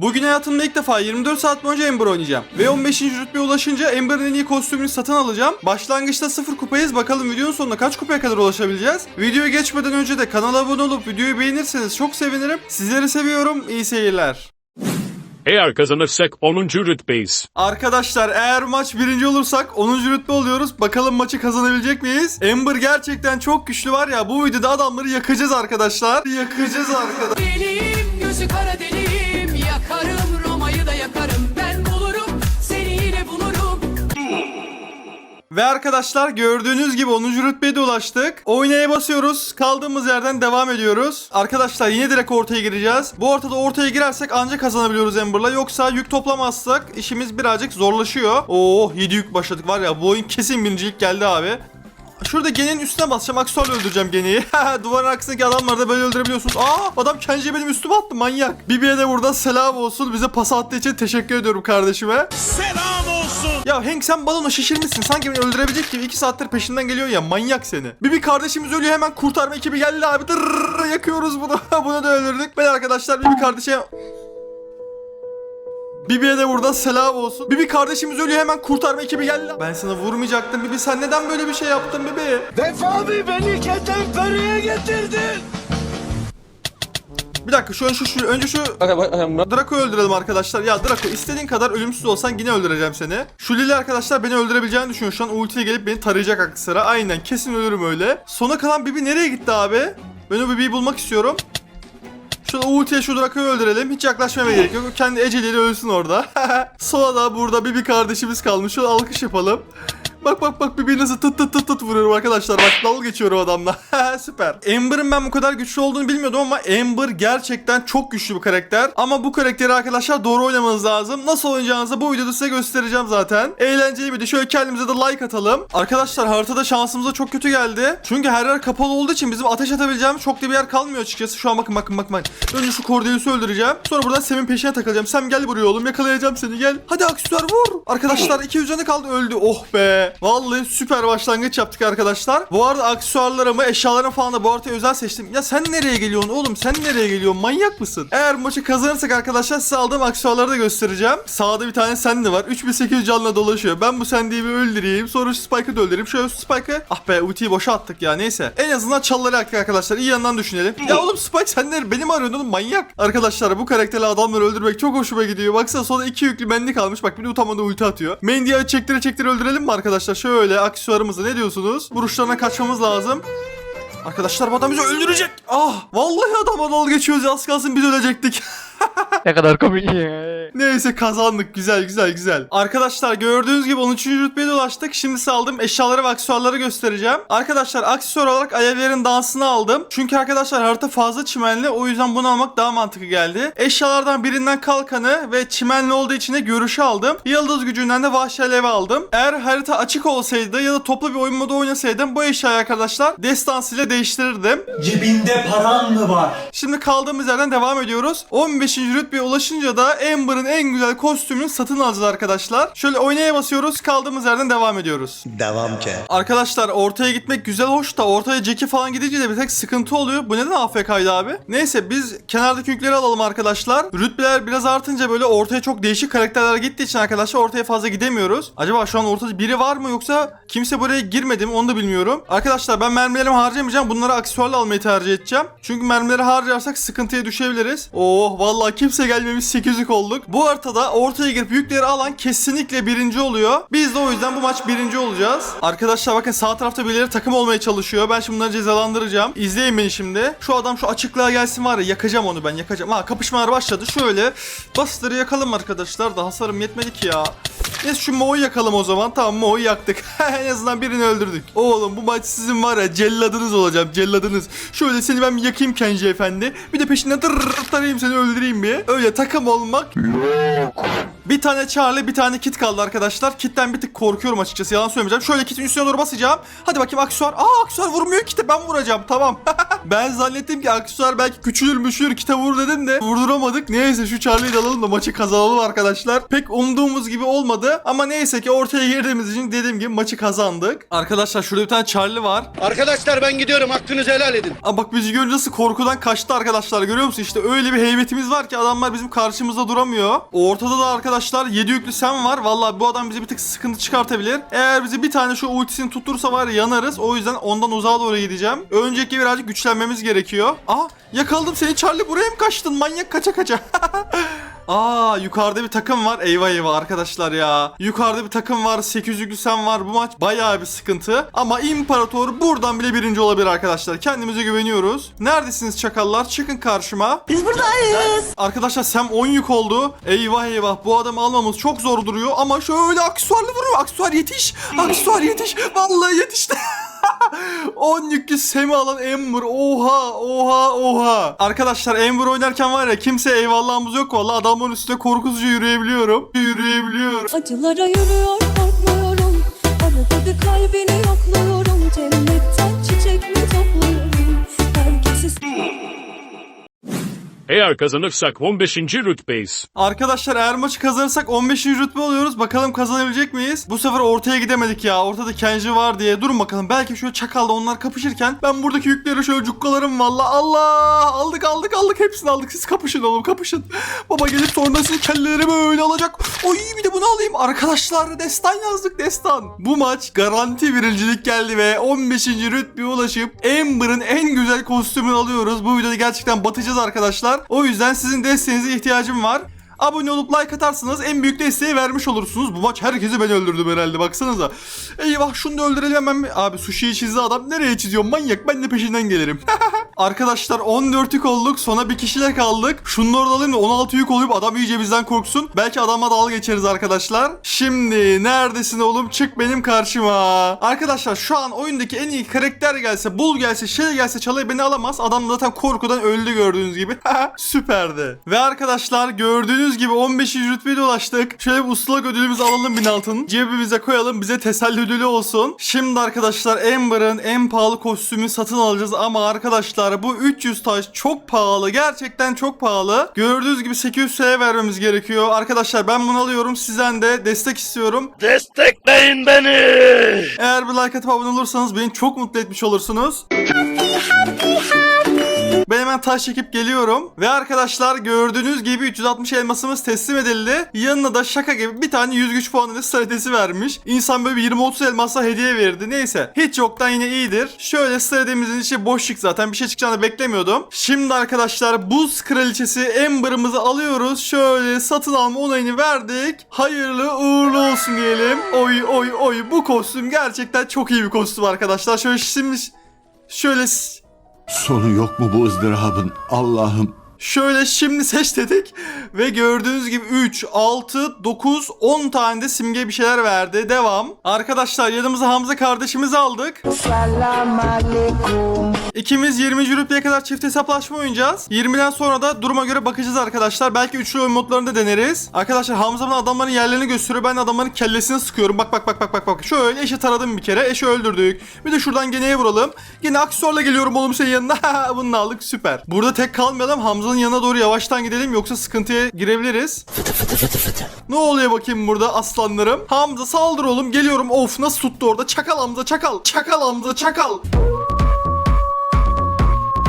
Bugün hayatımda ilk defa 24 saat boyunca Ember oynayacağım. Ve 15. rütbeye ulaşınca Ember'ın en iyi kostümünü satın alacağım. Başlangıçta 0 kupayız. Bakalım videonun sonunda kaç kupaya kadar ulaşabileceğiz. Videoya geçmeden önce de kanala abone olup videoyu beğenirseniz çok sevinirim. Sizleri seviyorum. İyi seyirler. Eğer kazanırsak 10. rütbeyiz. Arkadaşlar eğer maç birinci olursak 10. rütbe oluyoruz. Bakalım maçı kazanabilecek miyiz? Ember gerçekten çok güçlü var ya. Bu videoda adamları yakacağız arkadaşlar. Yakacağız arkadaşlar. Deliyim gözü kara Ve arkadaşlar gördüğünüz gibi 10. rütbeye de ulaştık. Oynaya basıyoruz. Kaldığımız yerden devam ediyoruz. Arkadaşlar yine direkt ortaya gireceğiz. Bu ortada ortaya girersek ancak kazanabiliyoruz Ember'la. Yoksa yük toplamazsak işimiz birazcık zorlaşıyor. Oo 7 yük başladık var ya bu oyun kesin birincilik geldi abi. Şurada genin üstüne basacağım. Aksuarla öldüreceğim geniyi. Duvarın arkasındaki adamları da böyle öldürebiliyorsunuz. Aa adam kendi benim üstüme attı manyak. Bibi'ye de burada selam olsun. Bize pas attığı için teşekkür ediyorum kardeşime. Selam olsun. Ya Hank sen balonu şişirmişsin. Sanki beni öldürebilecek gibi 2 saattir peşinden geliyor ya. Manyak seni. Bibi kardeşimiz ölüyor hemen kurtarma ekibi geldi abi. Dırrrr, yakıyoruz bunu. bunu da öldürdük. Ben arkadaşlar Bibi kardeşe... Bibi'ye de burada selam olsun. Bibi kardeşimiz ölüyor hemen kurtarma ekibi geldi. Ben sana vurmayacaktım Bibi. Sen neden böyle bir şey yaptın Bibi? Defabi beni ketenferiye getirdin. Bir dakika şu, şu, şu önce şu Draco'yu öldürelim arkadaşlar. Ya Draco istediğin kadar ölümsüz olsan yine öldüreceğim seni. Şu Lili arkadaşlar beni öldürebileceğini düşünüyor. Şu an ultiye gelip beni tarayacak aklı sıra. Aynen kesin ölürüm öyle. Sona kalan Bibi nereye gitti abi? Ben o Bibi'yi bulmak istiyorum. Şu ultiye şu Draco'yu öldürelim. Hiç yaklaşmaya gerek yok. Kendi eceliyle ölsün orada. Sonra da burada Bibi kardeşimiz kalmış. Şu alkış yapalım. Bak bak bak Bibi nasıl tıt tıt tıt tıt vuruyorum arkadaşlar. Bak dalga geçiyorum adamla. Süper. Amber'ın ben bu kadar güçlü olduğunu bilmiyordum ama Amber gerçekten çok güçlü bir karakter. Ama bu karakteri arkadaşlar doğru oynamanız lazım. Nasıl oynayacağınızı bu videoda size göstereceğim zaten. Eğlenceli bir de şöyle kendimize de like atalım. Arkadaşlar haritada şansımıza çok kötü geldi. Çünkü her yer kapalı olduğu için bizim ateş atabileceğimiz çok da bir yer kalmıyor açıkçası. Şu an bakın bakın bakın. bakın. Önce şu Cordelius'u öldüreceğim. Sonra buradan Sem'in peşine takılacağım. Sem gel buraya oğlum yakalayacağım seni gel. Hadi aksesuar vur. Arkadaşlar iki üzerine kaldı öldü. Oh be. Vallahi süper başlangıç yaptık arkadaşlar. Bu arada aksesuarlarımı eşyalarımı falan da bu haritaya özel seçtim. Ya sen nereye geliyorsun oğlum? Sen nereye geliyorsun? Manyak mısın? Eğer maçı kazanırsak arkadaşlar size aldığım aksesuarları da göstereceğim. Sağda bir tane Sandy var. 3800 canla dolaşıyor. Ben bu Sandy'yi bir öldüreyim. Sonra şu Spike'ı da öldüreyim. Şöyle şu Spike'ı. Ah be ultiyi boşa attık ya. Neyse. En azından çalıları yaktık arkadaşlar. İyi yandan düşünelim. Ya oğlum Spike sen nereye? Beni mi arıyorsun oğlum? Manyak. Arkadaşlar bu karakterli adamları öldürmek çok hoşuma gidiyor. Baksana sonra iki yüklü mendi kalmış. Bak bir de utanmadan ulti atıyor. Mendi'yi çektire çektire öldürelim mi arkadaşlar? Şöyle aksesuarımızı ne diyorsunuz? Vuruşlarına kaçmamız lazım. Arkadaşlar bu adam bizi öldürecek. Ah vallahi adama dalga geçiyoruz. Az kalsın biz ölecektik. Ne kadar komik. Neyse kazandık. Güzel güzel güzel. Arkadaşlar gördüğünüz gibi 13. rütbeye dolaştık. Şimdi size aldığım eşyaları ve aksesuarları göstereceğim. Arkadaşlar aksesuar olarak Ayavier'in dansını aldım. Çünkü arkadaşlar harita fazla çimenli. O yüzden bunu almak daha mantıklı geldi. Eşyalardan birinden kalkanı ve çimenli olduğu için de görüşü aldım. Yıldız gücünden de vahşi alevi aldım. Eğer harita açık olsaydı ya da toplu bir oyun modu oynasaydım bu eşyayı arkadaşlar destans ile değiştirirdim. Cebinde paran mı var? Şimdi kaldığımız yerden devam ediyoruz. 15. rütbeye ulaşınca da Amber'ın en güzel kostümünü satın alacağız arkadaşlar. Şöyle oynaya basıyoruz. Kaldığımız yerden devam ediyoruz. Devam ke. Arkadaşlar ortaya gitmek güzel hoş da ortaya Jackie falan gidince de bir tek sıkıntı oluyor. Bu neden AFK'ydı abi? Neyse biz kenardaki yükleri alalım arkadaşlar. Rütbeler biraz artınca böyle ortaya çok değişik karakterler gittiği için arkadaşlar ortaya fazla gidemiyoruz. Acaba şu an ortada biri var mı yoksa kimse buraya girmedi mi onu da bilmiyorum. Arkadaşlar ben mermilerimi harcamayacağım. Bunları aksesuarla almayı tercih edeceğim. Çünkü mermileri harcarsak sıkıntıya düşebiliriz. Oh vallahi kimse gelmemiş 8'lik olduk. Bu haritada ortaya girip yükleri alan kesinlikle birinci oluyor. Biz de o yüzden bu maç birinci olacağız. Arkadaşlar bakın sağ tarafta birileri takım olmaya çalışıyor. Ben şimdi bunları cezalandıracağım. İzleyin beni şimdi. Şu adam şu açıklığa gelsin var ya yakacağım onu ben yakacağım. Ha kapışmalar başladı. Şöyle basitleri yakalım arkadaşlar. Da hasarım yetmedi ki ya. Neyse şu Mo'yu yakalım o zaman. Tamam Mo'yu yaktık. en azından birini öldürdük. Oğlum bu maç sizin var ya celladınız olacağım celladınız. Şöyle seni ben yakayım Kenji efendi. Bir de peşinden tırrrr tarayayım seni öldüreyim bir. Öyle takım olmak yok. Bir tane Charlie bir tane Kit kaldı arkadaşlar. Kit'ten bir tık korkuyorum açıkçası yalan söylemeyeceğim. Şöyle Kit'in üstüne doğru basacağım. Hadi bakayım aksesuar. Aa aksesuar vurmuyor Kit'e ben vuracağım tamam. ben zannettim ki aksesuar belki küçülür müşür Kit'e vur dedim de vurduramadık. Neyse şu Charlie'yi de alalım da maçı kazanalım arkadaşlar. Pek umduğumuz gibi olmadı ama neyse ki ortaya girdiğimiz için dediğim gibi maçı kazandık. Arkadaşlar şurada bir tane Charlie var. Arkadaşlar ben gidiyorum hakkınızı helal edin. Aa bak bizi görünce nasıl korkudan kaçtı arkadaşlar görüyor musun? İşte öyle bir heybetimiz var ki adamlar bizim karşımızda duramıyor. Ortada da arkadaşlar 7 yüklü sen var. Vallahi bu adam bize bir tık sıkıntı çıkartabilir. Eğer bizi bir tane şu ultisini tutturursa var ya yanarız. O yüzden ondan uzağa doğru gideceğim. Önceki birazcık güçlenmemiz gerekiyor. Aa yakaladım seni Charlie buraya mı kaçtın? Manyak kaça kaça. Aa yukarıda bir takım var. Eyvah eyvah arkadaşlar ya. Yukarıda bir takım var. 8 yüklü sen var. Bu maç bayağı bir sıkıntı. Ama İmparator buradan bile birinci olabilir arkadaşlar. Kendimize güveniyoruz. Neredesiniz çakallar? Çıkın karşıma. Biz buradayız. Arkadaşlar Sam 10 yük oldu. Eyvah eyvah. Bu adamı almamız çok zor duruyor. Ama şöyle aksesuarlı vuruyor. Aksesuar yetiş. Aksesuar yetiş. Vallahi yetişti. 10 yüklü Sam'i alan Ember. Oha oha oha. Arkadaşlar Ember oynarken var ya kimse eyvallahımız yok. Vallahi adamın üstüne korkusuzca yürüyebiliyorum. Yürüyebiliyorum. Acılara yürüyor korkmuyorum Arada bir kalbini yokluyorum Cennetten çiçek mi topluyorum Herkesi Eğer kazanırsak 15. rütbeyiz. Arkadaşlar eğer maçı kazanırsak 15. rütbe oluyoruz. Bakalım kazanabilecek miyiz? Bu sefer ortaya gidemedik ya. Ortada Kenji var diye. Durun bakalım. Belki şöyle çakalda onlar kapışırken ben buradaki yükleri şöyle cukkalarım valla. Allah! Aldık aldık aldık. Hepsini aldık. Siz kapışın oğlum kapışın. Baba gelip sonra sizin kelleleri böyle alacak. Oy bir de bunu alayım. Arkadaşlar destan yazdık destan. Bu maç garanti birincilik geldi ve 15. rütbeye ulaşıp Amber'ın en güzel kostümünü alıyoruz. Bu videoda gerçekten batacağız arkadaşlar. O yüzden sizin desteğinize ihtiyacım var. Abone olup like atarsanız en büyük desteği vermiş olursunuz. Bu maç herkesi ben öldürdüm herhalde baksanıza. Eyvah şunu da öldürelim hemen. Abi sushi'yi çizdi adam. Nereye çiziyor manyak ben de peşinden gelirim. Arkadaşlar 14 yük olduk. Sonra bir kişiyle kaldık. Şunları da alayım da 16 yük olup adam iyice bizden korksun. Belki adama dalga geçeriz arkadaşlar. Şimdi neredesin oğlum? Çık benim karşıma. Arkadaşlar şu an oyundaki en iyi karakter gelse, bul gelse, şey gelse çalay beni alamaz. Adam zaten korkudan öldü gördüğünüz gibi. Süperdi. Ve arkadaşlar gördüğünüz gibi 15. rütbeye ulaştık. Şöyle bir ustalık ödülümüzü alalım bin altın. Cebimize koyalım. Bize teselli ödülü olsun. Şimdi arkadaşlar Amber'ın en pahalı kostümü satın alacağız ama arkadaşlar bu 300 taş çok pahalı. Gerçekten çok pahalı. Gördüğünüz gibi 800 TL vermemiz gerekiyor. Arkadaşlar ben bunu alıyorum. Sizden de destek istiyorum. Destekleyin beni. Eğer bir like atıp abone olursanız beni çok mutlu etmiş olursunuz. Ben hemen taş çekip geliyorum. Ve arkadaşlar gördüğünüz gibi 360 elmasımız teslim edildi. Yanına da şaka gibi bir tane 100 güç puanı stratejisi vermiş. İnsan böyle bir 20-30 elmasla hediye verdi. Neyse hiç yoktan yine iyidir. Şöyle stratejimizin içi boşluk zaten bir şey çıkacağını beklemiyordum. Şimdi arkadaşlar buz kraliçesi Amber'ımızı alıyoruz. Şöyle satın alma onayını verdik. Hayırlı uğurlu olsun diyelim. Oy oy oy bu kostüm gerçekten çok iyi bir kostüm arkadaşlar. Şöyle şimdi şöyle Sonu yok mu bu ızdırabın? Allah'ım Şöyle şimdi seç dedik ve gördüğünüz gibi 3, 6, 9, 10 tane de simge bir şeyler verdi. Devam. Arkadaşlar yanımıza Hamza kardeşimizi aldık. İkimiz 20. rütbeye kadar çift hesaplaşma oynayacağız. 20'den sonra da duruma göre bakacağız arkadaşlar. Belki üçlü oyun modlarını da deneriz. Arkadaşlar Hamza bana adamların yerlerini gösteriyor. Ben adamların kellesini sıkıyorum. Bak bak bak bak bak bak. Şöyle eşi taradım bir kere. Eşi öldürdük. Bir de şuradan geneye vuralım. Yine aksesuarla geliyorum oğlum senin yanına. Bunu aldık süper. Burada tek kalmayalım. Hamza'nın yanına doğru yavaştan gidelim. Yoksa sıkıntıya girebiliriz. Ne oluyor bakayım burada aslanlarım? Hamza saldır oğlum. Geliyorum. Of nasıl tuttu orada? Çakal Hamza çakal. Çakal Hamza çakal.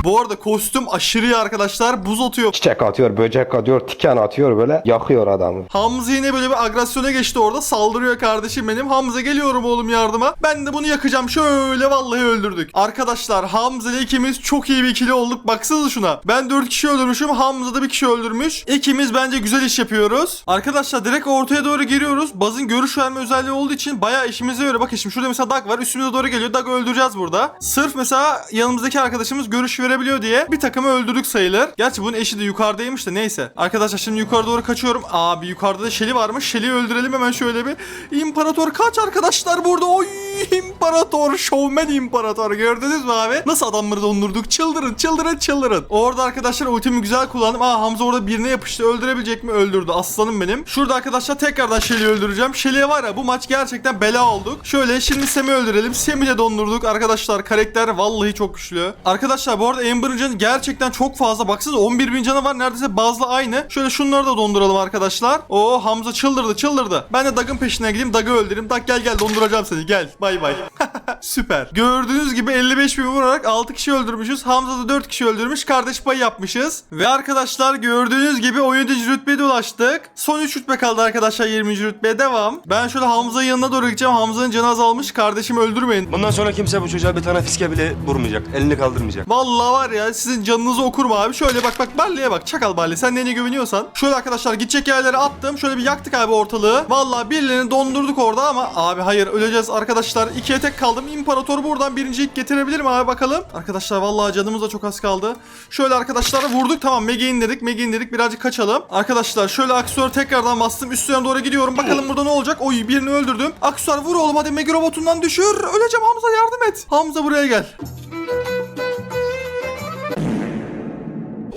Bu arada kostüm aşırı iyi arkadaşlar. Buz atıyor. Çiçek atıyor, böcek atıyor, tiken atıyor böyle yakıyor adamı. Hamza yine böyle bir agresyona geçti orada. Saldırıyor kardeşim benim. Hamza geliyorum oğlum yardıma. Ben de bunu yakacağım. Şöyle vallahi öldürdük. Arkadaşlar Hamza ile ikimiz çok iyi bir ikili olduk. Baksanıza şuna. Ben 4 kişi öldürmüşüm. Hamza da bir kişi öldürmüş. İkimiz bence güzel iş yapıyoruz. Arkadaşlar direkt ortaya doğru giriyoruz. Bazın görüş verme özelliği olduğu için bayağı işimize yarıyor. Bakın şimdi şurada mesela Dag var. Üstümüze doğru geliyor. Dag'ı öldüreceğiz burada. Sırf mesela yanımızdaki arkadaşımız görüş verebilir öldürebiliyor diye bir takımı öldürdük sayılır. Gerçi bunun eşi de yukarıdaymış da neyse. Arkadaşlar şimdi yukarı doğru kaçıyorum. Abi yukarıda da Shelly varmış. Shelly'yi öldürelim hemen şöyle bir. İmparator kaç arkadaşlar burada. Oy imparator. Showman imparator. Gördünüz mü abi? Nasıl adamları dondurduk? Çıldırın çıldırın çıldırın. Orada arkadaşlar ultimi güzel kullandım. Aa Hamza orada birine yapıştı. Öldürebilecek mi? Öldürdü. Aslanım benim. Şurada arkadaşlar tekrardan Shelly'yi öldüreceğim. Shelly'e var ya bu maç gerçekten bela olduk. Şöyle şimdi Sem'i öldürelim. Sem'i de dondurduk. Arkadaşlar karakter vallahi çok güçlü. Arkadaşlar bu arada Amber'ın canı gerçekten çok fazla. Baksanıza 11 bin canı var. Neredeyse bazlı aynı. Şöyle şunları da donduralım arkadaşlar. Oo Hamza çıldırdı çıldırdı. Ben de Doug'ın peşine gideyim. Doug'ı öldüreyim. Doug gel gel donduracağım seni. Gel. Bay bay. Süper. Gördüğünüz gibi 55 bin vurarak 6 kişi öldürmüşüz. Hamza da 4 kişi öldürmüş. Kardeş payı yapmışız. Ve arkadaşlar gördüğünüz gibi 17. rütbeye de ulaştık. Son 3 rütbe kaldı arkadaşlar 20. rütbeye devam. Ben şöyle Hamza'nın yanına doğru gideceğim. Hamza'nın canı azalmış. Kardeşimi öldürmeyin. Bundan sonra kimse bu çocuğa bir tane fiske bile vurmayacak. Elini kaldırmayacak. Vallahi var ya sizin canınızı okurum abi. Şöyle bak bak Balle'ye bak. Çakal Balle sen neyine güveniyorsan. Şöyle arkadaşlar gidecek yerlere attım. Şöyle bir yaktık abi ortalığı. Vallahi birilerini dondurduk orada ama abi hayır öleceğiz arkadaşlar. İkiye tek kaldım. İmparator buradan birincilik getirebilir mi abi bakalım. Arkadaşlar vallahi canımız da çok az kaldı. Şöyle arkadaşlar vurduk tamam Meg'i indirdik. Meg'i indirdik birazcık kaçalım. Arkadaşlar şöyle aksesuarı tekrardan bastım. Üstlerine doğru gidiyorum. Bakalım burada ne olacak. Oy birini öldürdüm. Aksesuar vur oğlum hadi Meg'i robotundan düşür. Öleceğim Hamza yardım et. Hamza buraya gel.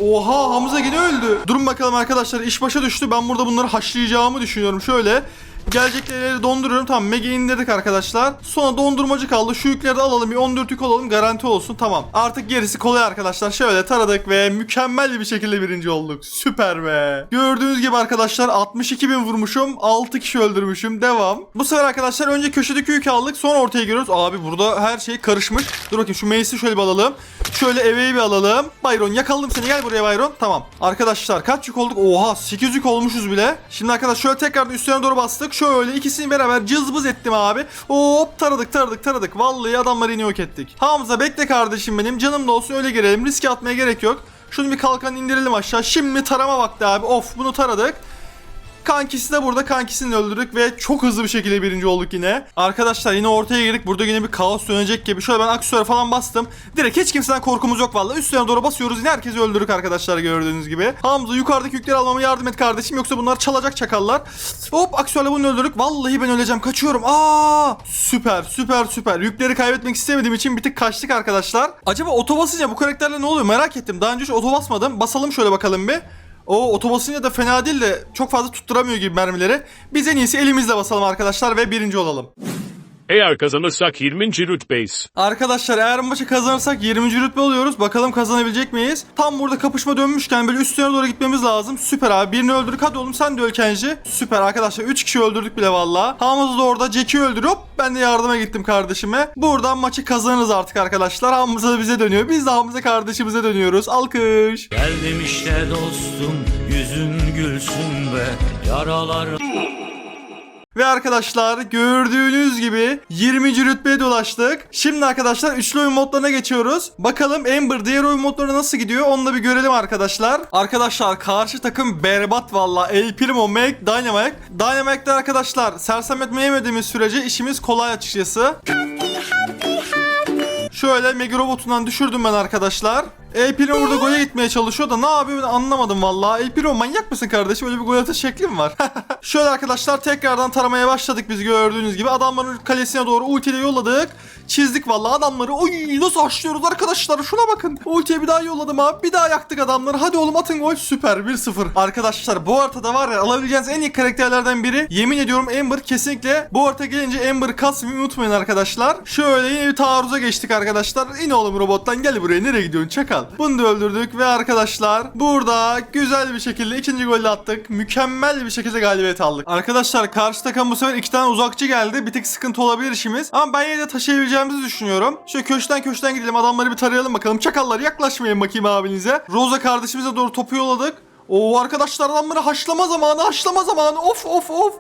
Oha Hamza yine öldü. Durun bakalım arkadaşlar iş başa düştü. Ben burada bunları haşlayacağımı düşünüyorum. Şöyle gelecekleri donduruyorum. Tamam Mega indirdik arkadaşlar. Sonra dondurmacı kaldı. Şu yükleri de alalım. Bir 14 yük alalım. Garanti olsun. Tamam. Artık gerisi kolay arkadaşlar. Şöyle taradık ve mükemmel bir şekilde birinci olduk. Süper be. Gördüğünüz gibi arkadaşlar 62 bin vurmuşum. 6 kişi öldürmüşüm. Devam. Bu sefer arkadaşlar önce köşedeki yükü aldık. Sonra ortaya giriyoruz. Abi burada her şey karışmış. Dur bakayım şu Mace'i şöyle bir alalım. Şöyle eveyi bir alalım. Byron yakaladım seni. Gel buraya Byron. Tamam. Arkadaşlar kaç yük olduk? Oha 8 yük olmuşuz bile. Şimdi arkadaşlar şöyle tekrar üstlerine doğru bastık. Şöyle ikisini beraber cızbız ettim abi. Hop taradık taradık taradık. Vallahi adamları yine yok ettik. Hamza bekle kardeşim benim. Canım da olsun öyle girelim. Riske atmaya gerek yok. Şunu bir kalkan indirelim aşağı. Şimdi tarama vakti abi. Of bunu taradık. Kankisi de burada kankisini öldürdük ve çok hızlı bir şekilde birinci olduk yine. Arkadaşlar yine ortaya girdik. Burada yine bir kaos dönecek gibi. Şöyle ben aksesuara falan bastım. Direkt hiç kimseden korkumuz yok vallahi. Üstlerine doğru basıyoruz. Yine herkesi öldürdük arkadaşlar gördüğünüz gibi. Hamza yukarıdaki yükleri almama yardım et kardeşim. Yoksa bunlar çalacak çakallar. Hop aksesuarla bunu öldürdük. Vallahi ben öleceğim. Kaçıyorum. Aa! Süper süper süper. Yükleri kaybetmek istemediğim için bir tık kaçtık arkadaşlar. Acaba oto basınca bu karakterle ne oluyor merak ettim. Daha önce hiç oto basmadım. Basalım şöyle bakalım bir. O otobasınca da fena değil de çok fazla tutturamıyor gibi mermileri. Biz en iyisi elimizle basalım arkadaşlar ve birinci olalım. Eğer kazanırsak 20. rütbeyiz. Arkadaşlar eğer maçı kazanırsak 20. rütbe oluyoruz. Bakalım kazanabilecek miyiz? Tam burada kapışma dönmüşken böyle üstlerine doğru gitmemiz lazım. Süper abi. Birini öldürdük. Hadi oğlum sen de öl Kenji. Süper arkadaşlar. 3 kişi öldürdük bile valla. Hamza da orada Jack'i öldürüyor. Hop, Ben de yardıma gittim kardeşime. Buradan maçı kazanırız artık arkadaşlar. Hamza da bize dönüyor. Biz de Hamza kardeşimize dönüyoruz. Alkış. Geldim işte dostum yüzün gülsün be yaralar Ve arkadaşlar gördüğünüz gibi 20. rütbeye dolaştık. Şimdi arkadaşlar üçlü oyun modlarına geçiyoruz. Bakalım Ember diğer oyun modları nasıl gidiyor onu da bir görelim arkadaşlar. Arkadaşlar karşı takım berbat valla. El Primo, Meg, Dynamite. Dynamite'de arkadaşlar sersem etmeyemediğimiz sürece işimiz kolay açıkçası. Şöyle Mega robotundan düşürdüm ben arkadaşlar. El Primo burada gole gitmeye çalışıyor da ne yapıyor anlamadım valla. El Primo manyak mısın kardeşim? Öyle bir gol atış şeklim var. Şöyle arkadaşlar tekrardan taramaya başladık biz gördüğünüz gibi. Adamların kalesine doğru ultiyle yolladık. Çizdik valla adamları. Oy nasıl açlıyoruz arkadaşlar şuna bakın. Ultiye bir daha yolladım abi. Bir daha yaktık adamları. Hadi oğlum atın gol süper 1-0. Arkadaşlar bu haritada var ya alabileceğiniz en iyi karakterlerden biri. Yemin ediyorum Ember kesinlikle bu harita gelince Ember kasmayı unutmayın arkadaşlar. Şöyle yine bir taarruza geçtik arkadaşlar. İn oğlum robottan gel buraya nereye gidiyorsun çakal. Bunu da öldürdük ve arkadaşlar burada güzel bir şekilde ikinci golü attık. Mükemmel bir şekilde galibiyet aldık. Arkadaşlar karşı takım bu sefer iki tane uzakçı geldi. Bir tık sıkıntı olabilir işimiz. Ama ben yine de taşıyabileceğimizi düşünüyorum. Şöyle köşten köşten gidelim adamları bir tarayalım bakalım. Çakallar yaklaşmayın bakayım abinize. Rosa kardeşimize doğru topu yolladık. Oo arkadaşlar adamları haşlama zamanı haşlama zamanı of of of.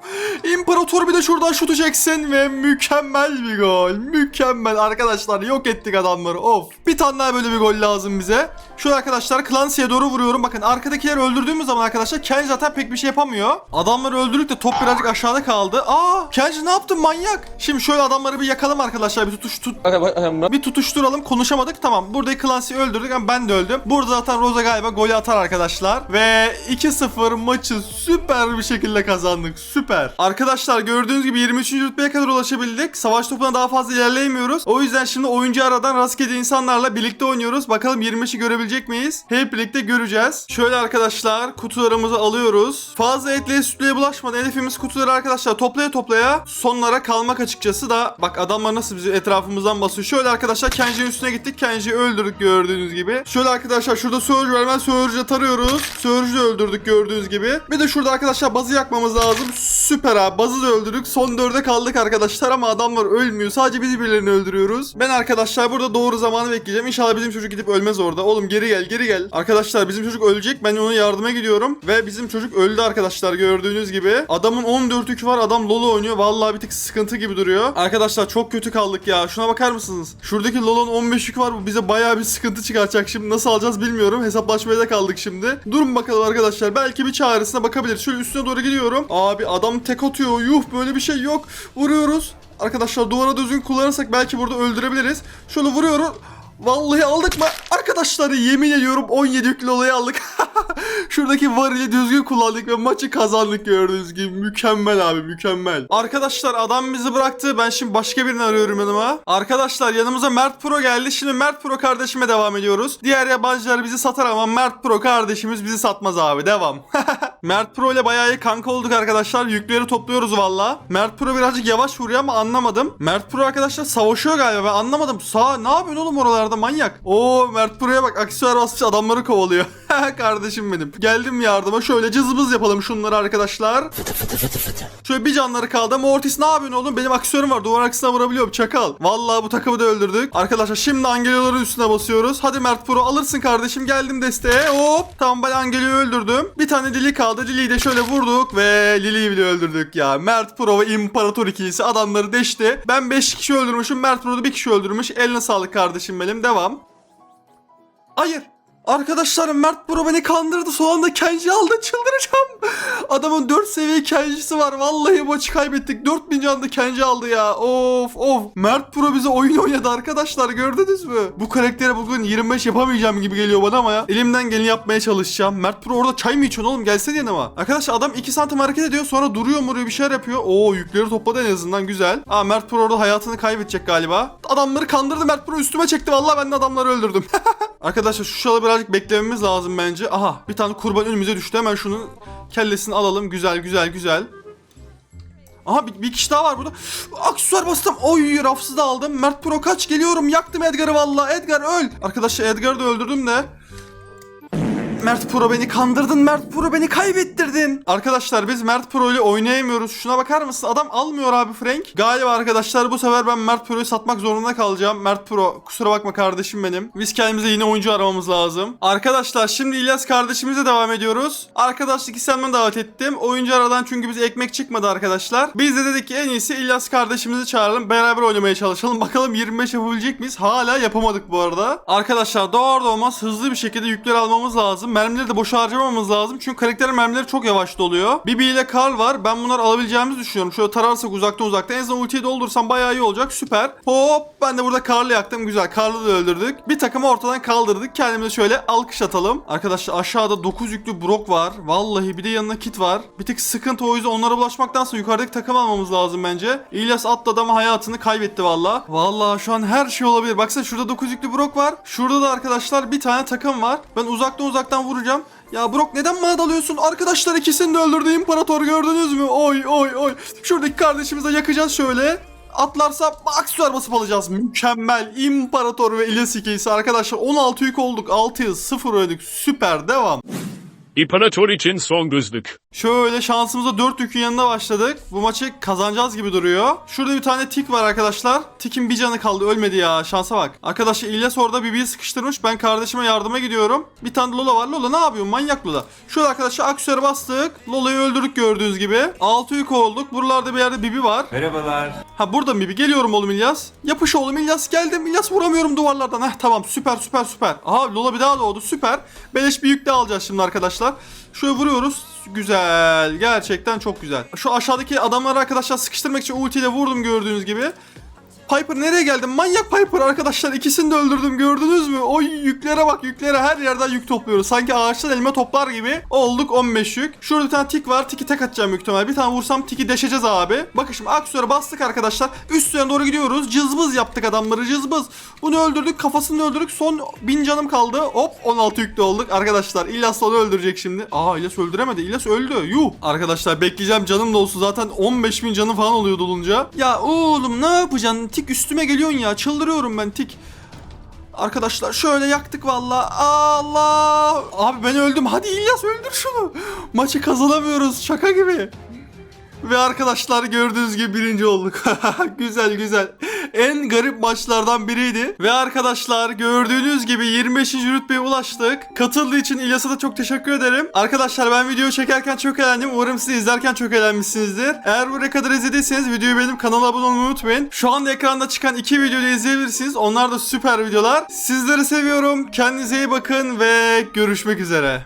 İmparator bir de şuradan şutu çeksin ve mükemmel bir gol. Mükemmel arkadaşlar yok ettik adamları of. Bir tane daha böyle bir gol lazım bize. Şöyle arkadaşlar Clancy'ye doğru vuruyorum. Bakın arkadakileri öldürdüğümüz zaman arkadaşlar Kenji zaten pek bir şey yapamıyor. Adamları öldürdük de top birazcık aşağıda kaldı. Aa Kenji ne yaptın manyak? Şimdi şöyle adamları bir yakalım arkadaşlar. Bir tutuş tut bir tutuşturalım. Konuşamadık. Tamam. Burada Clancy'yi öldürdük ama ben de öldüm. Burada zaten Rosa galiba golü atar arkadaşlar. Ve 2-0 maçı süper bir şekilde kazandık. Süper. Arkadaşlar gördüğünüz gibi 23. rütbeye kadar ulaşabildik. Savaş topuna daha fazla ilerleyemiyoruz. O yüzden şimdi oyuncu aradan rastgele insanlarla birlikte oynuyoruz. Bakalım 25'i görebilecek miyiz? Hep birlikte göreceğiz. Şöyle arkadaşlar kutularımızı alıyoruz. Fazla etle sütlüye bulaşmadan hedefimiz kutuları arkadaşlar toplaya toplaya sonlara kalmak açıkçası da bak adamlar nasıl bizi etrafımızdan basıyor. Şöyle arkadaşlar Kenji'nin üstüne gittik. Kenji'yi öldürdük gördüğünüz gibi. Şöyle arkadaşlar şurada Surge var. Hemen Surge'ı tarıyoruz. Surge'ü de öldürdük gördüğünüz gibi. Bir de şurada arkadaşlar bazı yakmamız lazım. Süper abi. Bazı da öldürdük. Son dörde kaldık arkadaşlar ama adamlar ölmüyor. Sadece biz birbirlerini öldürüyoruz. Ben arkadaşlar burada doğru zamanı bekleyeceğim. İnşallah bizim çocuk gidip ölmez orada. Oğlum geri gel geri gel. Arkadaşlar bizim çocuk ölecek. Ben ona yardıma gidiyorum. Ve bizim çocuk öldü arkadaşlar gördüğünüz gibi. Adamın 14 yükü var. Adam Lolo oynuyor. Vallahi bir tık sıkıntı gibi duruyor. Arkadaşlar çok kötü kaldık ya. Şuna bakar mısınız? Şuradaki Lolo'nun 15 yükü var. Bu bize bayağı bir sıkıntı çıkartacak. Şimdi nasıl alacağız bilmiyorum. Hesaplaşmaya da kaldık şimdi. Durun bakalım arkadaşlar. Belki bir çaresine bakabiliriz. Şöyle üstüne doğru gidiyorum. Abi adam tek atıyor. Yuh böyle bir şey yok. Vuruyoruz. Arkadaşlar duvara düzgün kullanırsak belki burada öldürebiliriz. Şöyle vuruyoruz. Vallahi aldık mı? Arkadaşlar yemin ediyorum 17 yüklü olayı aldık. Şuradaki varili düzgün kullandık ve maçı kazandık gördüğünüz gibi. Mükemmel abi mükemmel. Arkadaşlar adam bizi bıraktı. Ben şimdi başka birini arıyorum yanıma. Arkadaşlar yanımıza Mert Pro geldi. Şimdi Mert Pro kardeşime devam ediyoruz. Diğer yabancılar bizi satar ama Mert Pro kardeşimiz bizi satmaz abi. Devam. Mert Pro ile bayağı iyi kanka olduk arkadaşlar. Yükleri topluyoruz valla. Mert Pro birazcık yavaş vuruyor ama anlamadım. Mert Pro arkadaşlar savaşıyor galiba ben anlamadım. Sağ ne yapıyorsun oğlum oralarda manyak? Oo Mert Pro'ya bak aksesuar basmış adamları kovalıyor. Kardeşim benim. Geldim yardıma. Şöyle cızbız yapalım şunları arkadaşlar. Şöyle bir canları kaldı. Mortis ne yapıyorsun oğlum? Benim aksiyonum var. Duvar arkasına vurabiliyorum. Çakal. Vallahi bu takımı da öldürdük. Arkadaşlar şimdi Angelio'ların üstüne basıyoruz. Hadi Mert Pro alırsın kardeşim. Geldim desteğe. Hop. Tamam ben Angelio'yu öldürdüm. Bir tane Lili kaldı. Lili'yi de şöyle vurduk ve Lili'yi bile öldürdük ya. Mert Pro ve İmparator ikilisi adamları deşti. Ben 5 kişi öldürmüşüm. Mert Pro da 1 kişi öldürmüş. Eline sağlık kardeşim benim. Devam. Hayır. Arkadaşlar Mert Pro beni kandırdı. Son anda Kenji aldı. Çıldıracağım. Adamın 4 seviye Kenji'si var. Vallahi maçı kaybettik. 4000 canlı Kenji aldı ya. Of of. Mert Pro bize oyun oynadı arkadaşlar. Gördünüz mü? Bu karaktere bugün 25 yapamayacağım gibi geliyor bana ama ya. Elimden geleni yapmaya çalışacağım. Mert Pro orada çay mı içiyorsun oğlum? Gelsene yanıma. Arkadaşlar adam 2 santim hareket ediyor. Sonra duruyor muruyor bir şeyler yapıyor. Oo yükleri topladı en azından güzel. Aa Mert Pro orada hayatını kaybedecek galiba. Adamları kandırdı. Mert Pro üstüme çekti. Vallahi ben de adamları öldürdüm. Arkadaşlar şu şalı birazcık beklememiz lazım bence. Aha bir tane kurban önümüze düştü. Hemen şunun kellesini alalım. Güzel güzel güzel. Aha bir, bir kişi daha var burada. Aksesuar bastım. Oy rafsız da aldım. Mert Pro kaç geliyorum. Yaktım Edgar'ı valla. Edgar öl. Arkadaşlar Edgar'ı da öldürdüm de. Mert Pro beni kandırdın. Mert Pro beni kaybettirdin. Arkadaşlar biz Mert Pro ile oynayamıyoruz. Şuna bakar mısın? Adam almıyor abi Frank. Galiba arkadaşlar bu sefer ben Mert Pro'yu satmak zorunda kalacağım. Mert Pro kusura bakma kardeşim benim. Biz kendimize yine oyuncu aramamız lazım. Arkadaşlar şimdi İlyas kardeşimize devam ediyoruz. Arkadaşlık istemden davet ettim. Oyuncu aradan çünkü bize ekmek çıkmadı arkadaşlar. Biz de dedik ki en iyisi İlyas kardeşimizi çağıralım. Beraber oynamaya çalışalım. Bakalım 25 yapabilecek miyiz? Hala yapamadık bu arada. Arkadaşlar doğar doğmaz hızlı bir şekilde yükleri almamız lazım. Mermileri de boşa harcamamamız lazım. Çünkü karakterin mermileri çok yavaş doluyor. Bibi ile Karl var. Ben bunları alabileceğimizi düşünüyorum. Şöyle tararsak uzaktan uzaktan. En azından ultiyi doldursam bayağı iyi olacak. Süper. Hop ben de burada Karl'ı yaktım. Güzel. Karl'ı da öldürdük. Bir takımı ortadan kaldırdık. Kendimize şöyle alkış atalım. Arkadaşlar aşağıda 9 yüklü Brock var. Vallahi bir de yanına kit var. Bir tık sıkıntı o yüzden onlara bulaşmaktansa yukarıdaki takım almamız lazım bence. İlyas atladı ama hayatını kaybetti valla. Valla şu an her şey olabilir. Baksana şurada 9 yüklü Brock var. Şurada da arkadaşlar bir tane takım var. Ben uzaktan uzaktan vuracağım. Ya Brock neden bana dalıyorsun? Arkadaşlar ikisini de öldürdü imparator gördünüz mü? Oy oy oy. Şuradaki kardeşimizi de yakacağız şöyle. Atlarsa aksesuar basıp alacağız. Mükemmel. İmparator ve İlyas ikilisi arkadaşlar. 16 yük olduk. 6'yız. 0 öldük. Süper. Devam. İmparator için son gözlük. Şöyle şansımıza 4 yükün yanına başladık. Bu maçı kazanacağız gibi duruyor. Şurada bir tane tik var arkadaşlar. Tikin bir canı kaldı ölmedi ya şansa bak. Arkadaşlar İlyas orada Bibi'yi sıkıştırmış. Ben kardeşime yardıma gidiyorum. Bir tane Lola var. Lola ne yapıyorsun manyak Lola. Şurada arkadaşlar aksiyona bastık. Lola'yı öldürdük gördüğünüz gibi. 6 yük olduk. Buralarda bir yerde Bibi var. Merhabalar. Ha burada mı Bibi? Geliyorum oğlum İlyas. Yapış oğlum İlyas geldim. İlyas vuramıyorum duvarlardan. Heh tamam süper süper süper. Aha Lola bir daha doğdu süper. Beleş bir yük de alacağız şimdi arkadaşlar. Şöyle vuruyoruz. Güzel. Gerçekten çok güzel. Şu aşağıdaki adamları arkadaşlar sıkıştırmak için ultiyle vurdum gördüğünüz gibi. Piper nereye geldi? Manyak Piper arkadaşlar. ikisini de öldürdüm gördünüz mü? O yüklere bak yüklere her yerden yük topluyoruz. Sanki ağaçtan elma toplar gibi. Olduk 15 yük. Şurada bir tane tik var. Tiki tek atacağım büyük. Bir tane vursam tiki deşeceğiz abi. Bakın şimdi aksiyona bastık arkadaşlar. Üstüne doğru gidiyoruz. Cızbız yaptık adamları cızbız. Bunu öldürdük. Kafasını öldürdük. Son 1000 canım kaldı. Hop 16 yüklü olduk. Arkadaşlar İlyas onu öldürecek şimdi. Aa İlyas öldüremedi. İlyas öldü. Yuh. Arkadaşlar bekleyeceğim canım da olsun. Zaten 15 bin canım falan oluyor dolunca. Ya oğlum ne yapacaksın? Tik üstüme geliyorsun ya. Çıldırıyorum ben tik. Arkadaşlar şöyle yaktık valla. Allah! Abi ben öldüm. Hadi İlyas öldür şunu. Maçı kazanamıyoruz. Şaka gibi. Ve arkadaşlar gördüğünüz gibi birinci olduk. güzel güzel. En garip maçlardan biriydi. Ve arkadaşlar gördüğünüz gibi 25. rütbeye ulaştık. Katıldığı için İlyas'a da çok teşekkür ederim. Arkadaşlar ben video çekerken çok eğlendim. Umarım siz izlerken çok eğlenmişsinizdir. Eğer buraya kadar izlediyseniz videoyu benim kanala abone olmayı unutmayın. Şu anda ekranda çıkan iki videoyu izleyebilirsiniz. Onlar da süper videolar. Sizleri seviyorum. Kendinize iyi bakın ve görüşmek üzere.